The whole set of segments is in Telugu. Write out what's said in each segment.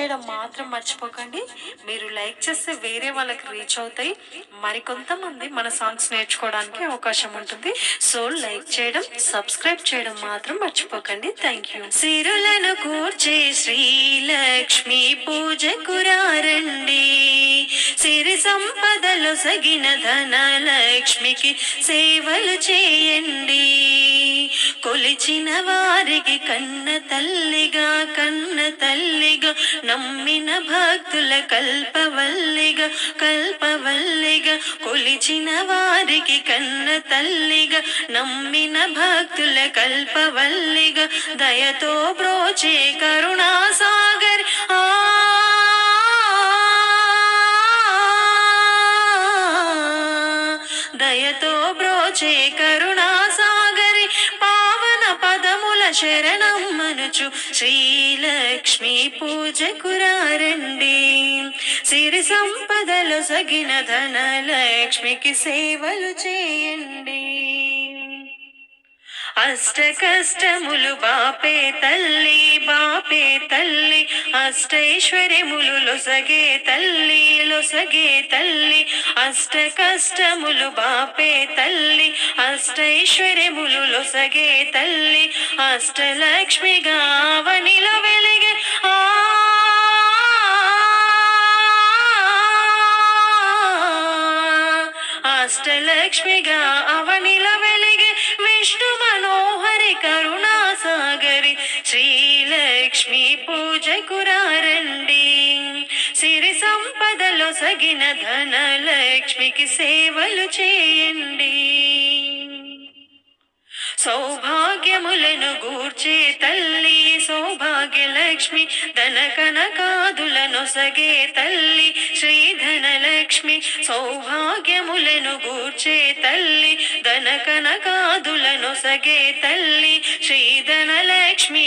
చేయడం మాత్రం మర్చిపోకండి. మీరు లైక్ చేస్తే వేరే వాళ్ళకి రీచ్ అవుతాయి. మరికొంతమంది మన సాంగ్స్ నేర్చుకోవడానికి అవకాశం ఉంటుంది. సో లైక్ చేయడం సబ్స్క్రైబ్ చేయడం మాత్రం మర్చిపోకండి. థ్యాంక్ యూ సిరులను కూర్చే శ్రీలక్ష్మి పూజ కురారండి సిరి సంపదలు సగిన ధన లక్ష్మికి సేవలు చేయండి. కొలిచిన వారికి కన్న తల్లిగా కన్న నమ్మిన భక్తుల కల్పవల్లిగా కల్పవల్లిగా కొలిచిన వారికి కన్న తల్లిగా నమ్మిన భక్తుల కల్పవల్లిగా దయతో బ్రోచే కరుణా సాగర్ ఆ! దయతో బ్రోచే కరుణా శరణమ్మనుచు శ్రీలక్ష్మి పూజ కురారండి సిరి సంపదలు సగిన ధనలక్ష్మికి సేవలు చేయండి. అష్ట కష్టములు బాపే తల్లి బాపే తల్లి అష్టైశ్వర్యములు లొసగే తల్లి లొసగే తల్లి అష్ట కష్టములు బాపే తల్లి అష్టైశ్వర్యములు లొసగే తల్లి అష్టలక్ష్మిగా అవనిలో వెలిగే ఆ అష్టలక్ష్మిగా సంపదలో సగిన ధన లక్ష్మికి సేవలు చేయండి. సౌభాగ్యములను గూర్చే తల్లి సౌభాగ్య లక్ష్మి ధన కనకాదులను సగే తల్లి శ్రీధన లక్ష్మి సౌభాగ్యములను గూర్చే తల్లి ధన కనకాదులను సగే తల్లి శ్రీధన లక్ష్మి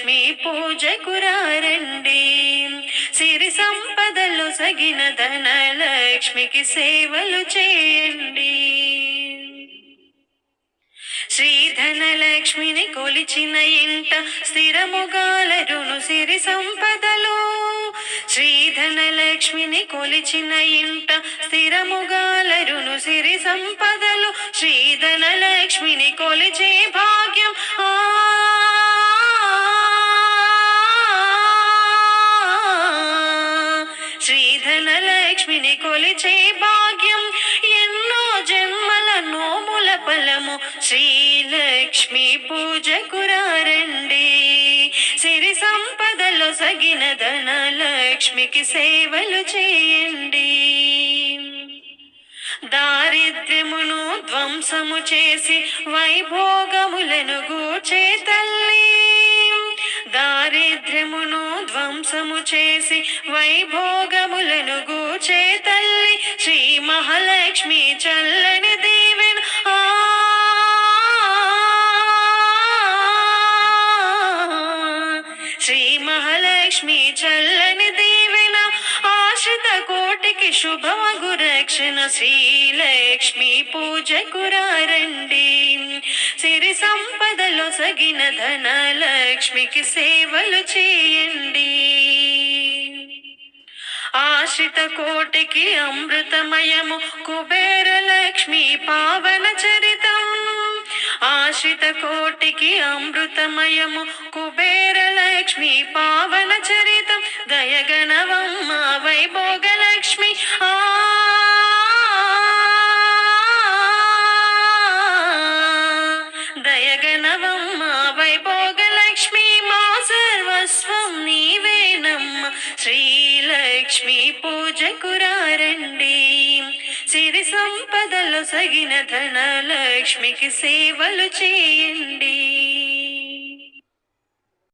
లక్ష్మీ పూజ కురారండి సిరి సంపదలు సగిన ధన లక్ష్మికి సేవలు చేయండి. శ్రీధనలక్ష్మిని కొలిచిన ఇంట స్థిరముగాలరును సిరి సంపదలు. శ్రీధనలక్ష్మిని కొలిచిన ఇంట స్థిరముగాలరును సిరి సంపదలు. శ్రీధనలక్ష్మిని కొలిచే భాగ్యం ఆ కొలిచే భాగ్యం. ఎన్నో జన్మల నోముల ఫలము. శ్రీలక్ష్మి పూజ కురారండి. సిరి సంపదలో సగిన ధన లక్ష్మికి సేవలు చేయండి. దారిద్ర్యమును ధ్వంసము చేసి వైభోగములను గూచే తల్లి. దారిద్ర్యమును ధ్వంసము చేసి వైభోగము లక్ష్మి చల్లని దీవెన. ఆ. శ్రీ మహాలక్ష్మి చల్లని దీవెన. ఆశ్రిత కోటికి శుభమగు రక్షణ. శ్రీలక్ష్మి పూజ కురారండి సిరి సంపదలో సగిన ధన లక్ష్మికి సేవలు చేయండి. ఆశ్రిత కోటికి అమృతమయము కుబేర లక్ష్మి పావన చరితం. ఆశ్రిత కోటికి అమృతమయము కుబేర లక్ష్మి పావన చరితం. దయగణవమ్మ వైభోగ లక్ష్మి. ఆ! దయగణవమ్మ సిరి సంపదలు సగిన ధన లక్ష్మికి సేవలు చేయండి.